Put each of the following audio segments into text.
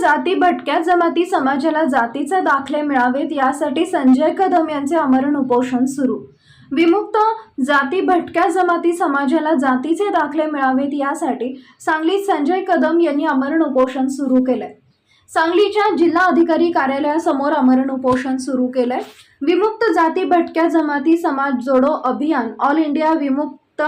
जाती भटक्या जमाती समाजाला जातीचे दाखले मिळावेत यासाठी संजय कदम यांचे अमरण उपोषण सुरू. विमुक्त जाती भटक्या जमाती समाजाला जातीचे दाखले मिळावेत यासाठी सांगलीत संजय कदम यांनी अमरण उपोषण सुरू केलंय. सांगलीच्या जिल्हा अधिकारी कार्यालयासमोर अमरण उपोषण सुरू केलंय. विमुक्त जाती भटक्या जमाती समाज जोडो अभियान ऑल इंडिया विमुक्त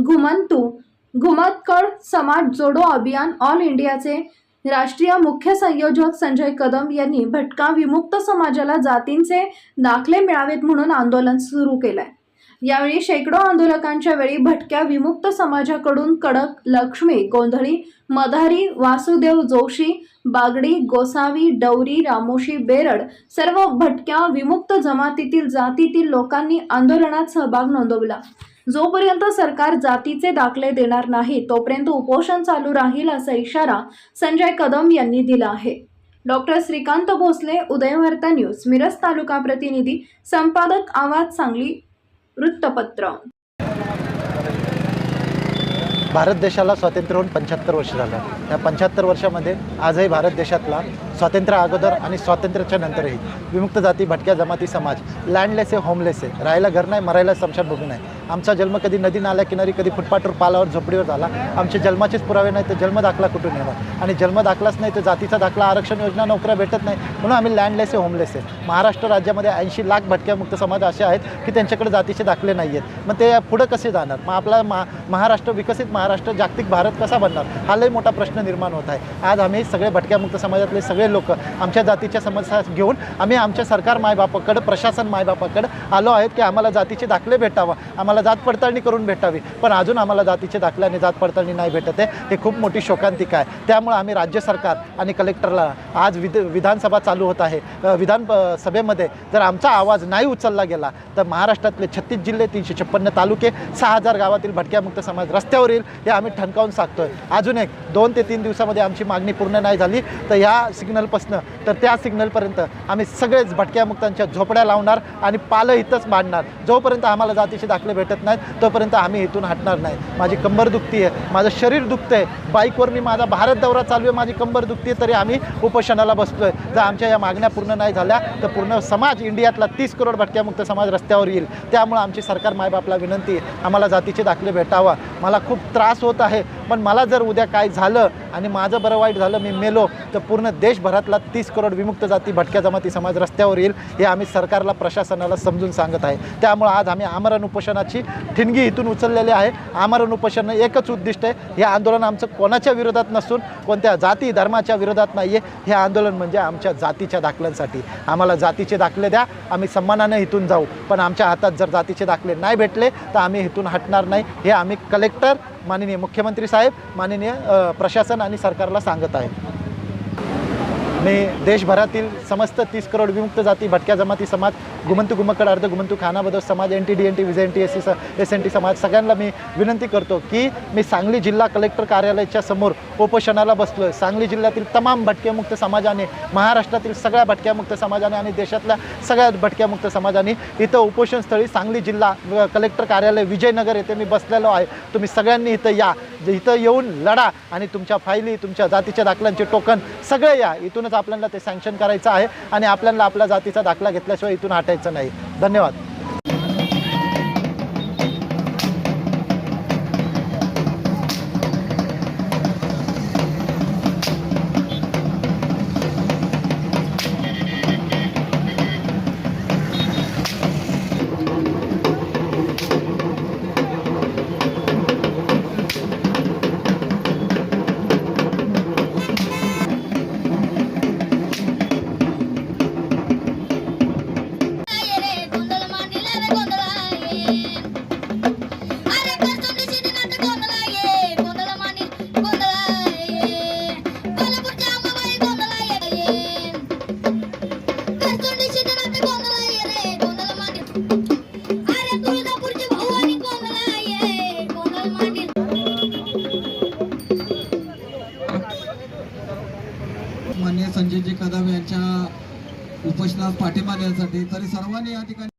घुमंतू घुमतकड समाज जोडो अभियान ऑल इंडियाचे राष्ट्रीय मुख्य संयोजक संजय कदम यांनी भटका विमुक्त समाजाला जातींचे दाखले मिळावेत म्हणून आंदोलन सुरू केलंय. यावेळी शेकडो आंदोलकांच्या वेळी भटक्या विमुक्त समाजाकडून कडक लक्ष्मी गोंधळी मधारी वासुदेव जोशी बागडी गोसावी डवरी रामोशी बेरड सर्व भटक्या विमुक्त जमातीतील जातीतील लोकांनी आंदोलनात सहभाग नोंदवला. जोपर्यंत सरकार जातीचे दाखले देणार नाही तोपर्यंत उपोषण चालू राहील असा इशारा संजय कदम यांनी दिला आहे. डॉक्टर श्रीकांत भोसले उदयवार्ता न्यूज मिरज तालुका प्रतिनिधी संपादक आवाज सांगली वृत्तपत्र. भारत देशाला स्वातंत्र्य होऊन पंच्याहत्तर वर्ष झालं. त्या पंच्याहत्तर वर्षामध्ये आजही भारत देशातला स्वातंत्र्य अगोदर आणि स्वातंत्र्याच्या नंतरही. विमुक्त जाती भटक्या जमाती समाज. लँडलेस आहे होमलेस आहे. राहायला घर नाही मरायला स्मशानभूमी नाही. आमचा जन्म कधी नदी नाल्या किनारी कधी फुटपाटवर पालावर झोपडीवर झाला. आमचे जन्माचेच पुरावे नाही तर जन्म दाखला कुठून येणार? आणि जन्म दाखलाच नाही तर जातीचा दाखला आरक्षण योजना नोकऱ्या भेटत नाही. म्हणून आम्ही लँडलेस आहे होमलेस आहे. महाराष्ट्र राज्यामध्ये ऐंशी लाख भटक्यामुक्त समाज असे आहेत की त्यांच्याकडे जातीचे दाखले नाही आहेत. मग ते पुढं कसे जाणार? मग आपला मा महाराष्ट्र विकसित महाराष्ट्र जागतिक भारत कसा बनणार? हा लई मोठा प्रश्न निर्माण होत आहे. आज आम्ही सगळे भटक्यामुक्त समाजातले सगळे लोक. आमच्या जातीच्या समस्या घेऊन आम्ही आमच्या सरकार मायबापाकडं प्रशासन मायबापाकडं आलो आहेत की आम्हाला जातीचे दाखले भेटावं. आम्हाला जात पडताळणी करून भेटावी. पण अजून आम्हाला जातीचे दाखले आणि जात पडताळणी नाही भेटत आहे. हे खूप मोठी शोकांतिका आहे. त्यामुळे आम्ही राज्य सरकार आणि कलेक्टरला आज विध विधानसभा चालू होत आहे. विधान सभेमध्ये जर आमचा आवाज नाही उचलला गेला तर महाराष्ट्रातले छत्तीस जिल्हे तीनशे छप्पन्न तालुके सहा हजार गावातील भटक्यामुक्त समाज रस्त्यावर येईल हे आम्ही ठणकावून सांगतोय. अजून एक दोन ते तीन दिवसामध्ये आमची मागणी पूर्ण नाही झाली तर या सिग्नलपासनं तर त्या सिग्नलपर्यंत आम्ही सगळेच भटक्यामुक्तांच्या झोपड्या लावणार आणि पालं इथंच मांडणार. जोपर्यंत आम्हाला जातीचे दाखले भेटत नाहीत तोपर्यंत आम्ही इथून हटणार नाही. माझी कंबर दुखती आहे माझं शरीर दुखतं आहे बाईकवर मी माझा भारत दौरा चालू आहे माझी कंबर दुखती आहे तरी आम्ही उपोषणाला आहे जर आमच्या या मागण्या पूर्ण नाही झाल्या तर पूर्ण समाज इंडियातला तीस करोड भटक्यामुक्त समाज रस्त्यावर येईल. त्यामुळं आमची सरकार मायबापला विनंती आहे आम्हाला जातीचे दाखले भेटावा. मला खूप त्रास होत आहे पण मला जर उद्या काय झालं आणि माझं बरं वाईट झालं मी मेलो तर पूर्ण देशभरातला तीस करोड विमुक्त जाती भटक्या जमाती समाज रस्त्यावर येईल हे आम्ही सरकारला प्रशासनाला समजून सांगत आहे. त्यामुळं आज आम्ही आमरण उपोषणाची ठिणगी इथून उचललेली आहे. आमरण उपोषण एकच उद्दिष्ट आहे. हे आंदोलन आमचं कोणाच्या विरोधात नसून कोणत्या जाती धर्माच्या विरोधात नाही आहे हे आंदोलन म्हणजे आमच्या जातीच्या दाखल्यांसाठी. आम्हाला जातीचे दाखले द्या आम्ही सन्मानाने इथून जाऊ. पण आमच्या हातात जर जातीचे दाखले नाही भेटले तर आम्ही इथून हटणार नाही. हे आम्ही कलेक्टर माननीय मुख्यमंत्री साहेब माननीय प्रशासन आणि सरकारला सांगत आहे. मी देशभरातील समस्त तीस करोड विमुक्त जाती भटक्या जमाती समाज गुमंतू गुमकड अर्ध गुमंतू खानाबदोस समाज N T D N T VJ N T S C S N T समाज सगळ्यांना मी विनंती करतो की मी सांगली जिल्हा कलेक्टर कार्यालयाच्या समोर उपोषणाला बसलो आहे सांगली जिल्ह्यातील तमाम भटक्यामुक्त समाजाने महाराष्ट्रातील सगळ्या भटक्यामुक्त समाजाने आणि देशातल्या सगळ्या भटक्यामुक्त समाजाने इथं उपोषणस्थळी सांगली जिल्हा व कलेक्टर कार्यालय विजयनगर येथे मी बसलेलो आहे. तुम्ही सगळ्यांनी इथं या. इथं येऊन लढा आणि तुमच्या फायली तुमच्या जातीच्या दाखल्यांचे टोकन सगळे या. इथून आपल्याला ते सँक्शन करायचं आहे आणि आपल्याला आपल्या जातीचा दाखला घेतल्याशिवाय इथून हटायचं नाही. धन्यवाद. मान्य संजयजी कदम यांच्या उपोषणास पाठिंबा देण्यासाठी तरी सर्वांनी या ठिकाणी